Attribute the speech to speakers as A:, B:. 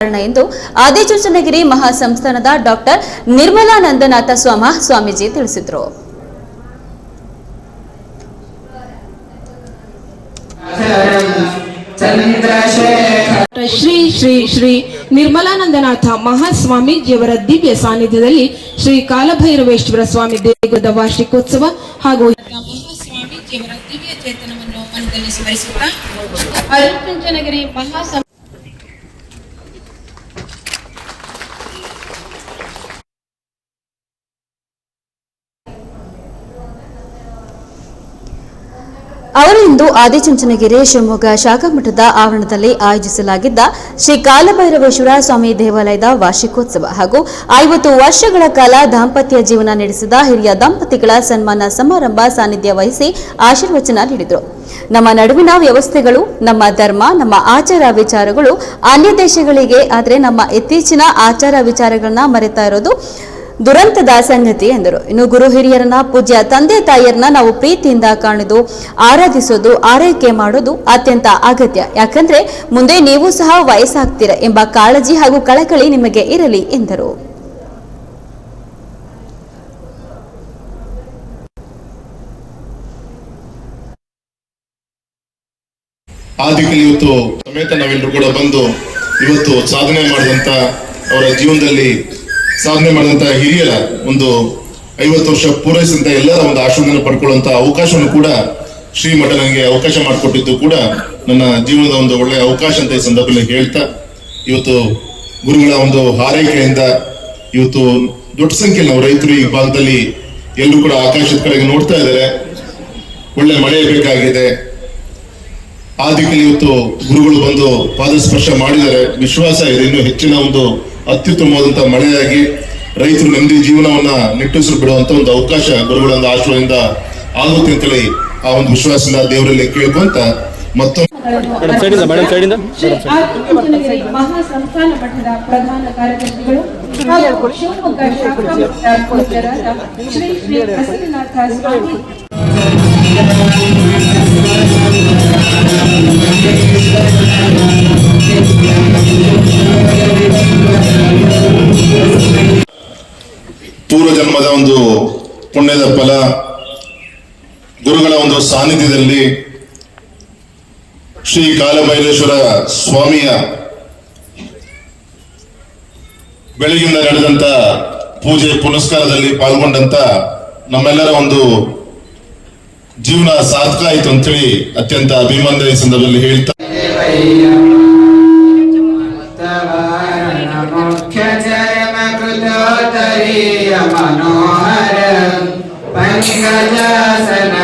A: ಎಂದು ಆದಿಚುಂಚನಗಿರಿ ಮಹಾಸಂಸ್ಥಾನದ ಡಾಕ್ಟರ್ ನಿರ್ಮಲಾನಂದನಾಥ ಸ್ವಾಮ ಸ್ವಾಮೀಜಿ ತಿಳಿಸಿದರು.
B: ಶ್ರೀ ಶ್ರೀ ಶ್ರೀ ನಿರ್ಮಲಾನಂದನಾಥ ಮಹಾಸ್ವಾಮೀಜಿಯವರ ದಿವ್ಯ ಸಾನ್ನಿಧ್ಯದಲ್ಲಿ ಶ್ರೀ ಕಾಲಭೈರವೇಶ್ವರ ಸ್ವಾಮಿ ದೇಗುಲದ ವಾರ್ಷಿಕೋತ್ಸವ ಹಾಗೂ ಮಹಾಸ್ವಾಮೀಜಿಯವರ ದಿವ್ಯ ಚೇತನವನ್ನು ಮನದಲ್ಲಿ ಸ್ಮರಿಸುತ್ತಾ ಅರುಣಚಂಚನಗಿರಿ ಮಹಾಸಂ
A: ಅವರಿಂದು ಆದಿಚುಂಚನಗಿರಿ ಶಿವಮೊಗ್ಗ ಶಾಖಾ ಮಠದ ಆವರಣದಲ್ಲಿ ಆಯೋಜಿಸಲಾಗಿದ್ದ ಶ್ರೀ ಕಾಲಭೈರವೇಶ್ವರ ಸ್ವಾಮಿ ದೇವಾಲಯದ ವಾರ್ಷಿಕೋತ್ಸವ ಹಾಗೂ ಐವತ್ತು ವರ್ಷಗಳ ಕಾಲ ದಾಂಪತ್ಯ ಜೀವನ ನಡೆಸಿದ ಹಿರಿಯ ದಂಪತಿಗಳ ಸನ್ಮಾನ ಸಮಾರಂಭ ಸಾನ್ನಿಧ್ಯ ವಹಿಸಿ ಆಶೀರ್ವಚನ ನೀಡಿದರು. ನಮ್ಮ ನಡುವಿನ ವ್ಯವಸ್ಥೆಗಳು, ನಮ್ಮ ಧರ್ಮ, ನಮ್ಮ ಆಚಾರ ವಿಚಾರಗಳು ಅನ್ಯ ದೇಶಗಳಿಗೆ, ಆದರೆ ನಮ್ಮ ಇತ್ತೀಚಿನ ಆಚಾರ ವಿಚಾರಗಳನ್ನ ಮರೆತಾ ಇರೋದು ದುರಂತದ ಸಂಗತಿ ಎಂದರು. ಇನ್ನು ಗುರು ಹಿರಿಯರನ್ನ, ಪೂಜ್ಯ ತಂದೆ ತಾಯಿಯರನ್ನ ನಾವು ಪ್ರೀತಿಯಿಂದ ಕಾಣೋದು, ಆರಾಧಿಸೋದು, ಆರೈಕೆ ಮಾಡೋದು ಅತ್ಯಂತ ಅಗತ್ಯ. ಯಾಕಂದ್ರೆ ಮುಂದೆ ನೀವು ಸಹ ವಯಸ್ಸಾಗ್ತೀರ ಎಂಬ ಕಾಳಜಿ ಹಾಗೂ ಕಳಕಳಿ ನಿಮಗೆ ಇರಲಿ ಎಂದರು.
C: ಇವತ್ತು ಸಮೇತ ನಾವೆಲ್ಲರೂ ಕೂಡ ಬಂದು ಇವತ್ತು ಸಾಧನೆ ಮಾಡಿದಂತ ಅವರ ಜೀವನದಲ್ಲಿ ಸಾಧನೆ ಮಾಡಿದಂತಹ ಹಿರಿಯರ ಒಂದು ಐವತ್ತು ವರ್ಷ ಪೂರೈಸಿದಂತ ಎಲ್ಲರ ಒಂದು ಆಶೀರ್ವಾದ ಪಡ್ಕೊಳ್ಳುವಂತ ಅವಕಾಶವನ್ನು ಕೂಡ ಶ್ರೀಮಠ ನನಗೆ ಅವಕಾಶ ಮಾಡಿಕೊಟ್ಟಿದ್ದು ಕೂಡ ನನ್ನ ಜೀವನದ ಒಂದು ಒಳ್ಳೆಯ ಅವಕಾಶ ಅಂತ ಈ ಸಂದರ್ಭದಲ್ಲಿ ಹೇಳ್ತಾ, ಇವತ್ತು ಗುರುಗಳ ಒಂದು ಹಾರೈಕೆಯಿಂದ ಇವತ್ತು ದೊಡ್ಡ ಸಂಖ್ಯೆಯಲ್ಲಿ ನಾವು ರೈತರು ಈ ಭಾಗದಲ್ಲಿ ಎಲ್ಲರೂ ಕೂಡ ಆಕಾಶದ ಕಡೆಗೆ ನೋಡ್ತಾ ಇದ್ದಾರೆ. ಒಳ್ಳೆ ಮಳೆ ಬೇಕಾಗಿದೆ. ಆ ದಿಕ್ಕಲ್ಲಿ ಇವತ್ತು ಗುರುಗಳು ಬಂದು ಪಾದಸ್ಪರ್ಶ ಮಾಡಿದ್ದಾರೆ. ವಿಶ್ವಾಸ ಇದೆ. ಇನ್ನೂ ಹೆಚ್ಚಿನ ಒಂದು ಅತ್ಯುತ್ತಮವಾದಂತಹ ಮಳೆಯಾಗಿ ರೈತರು ನೆಮ್ಮದಿ ಜೀವನವನ್ನ ನಿಟ್ಟುಸಿರು ಬಿಡುವಂತ ಒಂದು ಅವಕಾಶ ಗುರುಗಳ ಒಂದು ಆಶ್ರಯದಿಂದ ಆಗುತ್ತೆ ಅಂತೇಳಿ ಆ ಒಂದು ವಿಶ್ವಾಸದಿಂದ ದೇವರಲ್ಲಿ ಕೇಳ್ಕೊಂತ ಮತ್ತೊಮ್ಮೆ
B: ಆದಿಚುಂಚನಗಿರಿ ಮಹಾಸಂಸ್ಥಾನ ಮಠದ ಪ್ರಧಾನ ಕಾರ್ಯದರ್ಶಿಗಳು ಹಾಗೂ ಶಿವಮೊಗ್ಗ ಶಾಖಾ ಶ್ರೀ ಶ್ರೀ ಸ್ವಾಮಿ.
C: ಗುರುಗಳ ಒಂದು ಸಾನ್ನಿಧ್ಯದಲ್ಲಿ ಶ್ರೀ ಕಾಲಭೈರೇಶ್ವರ ಸ್ವಾಮಿಯ ಬೆಳಗಿಂದ ನಡೆದಂತ ಪೂಜೆ ಪುನಸ್ಕಾರದಲ್ಲಿ ಪಾಲ್ಗೊಂಡಂತ ನಮ್ಮೆಲ್ಲರ ಒಂದು ಜೀವನ ಸಾರ್ಥಕ ಆಯಿತು ಅಂತೇಳಿ ಅತ್ಯಂತ ಅಭಿಮಾನದ ಈ ಸಂದರ್ಭದಲ್ಲಿ ಹೇಳ್ತಾ
D: मुख्यचर्मकृतोत्तरीय मनोहर पङ्कजासन पद्म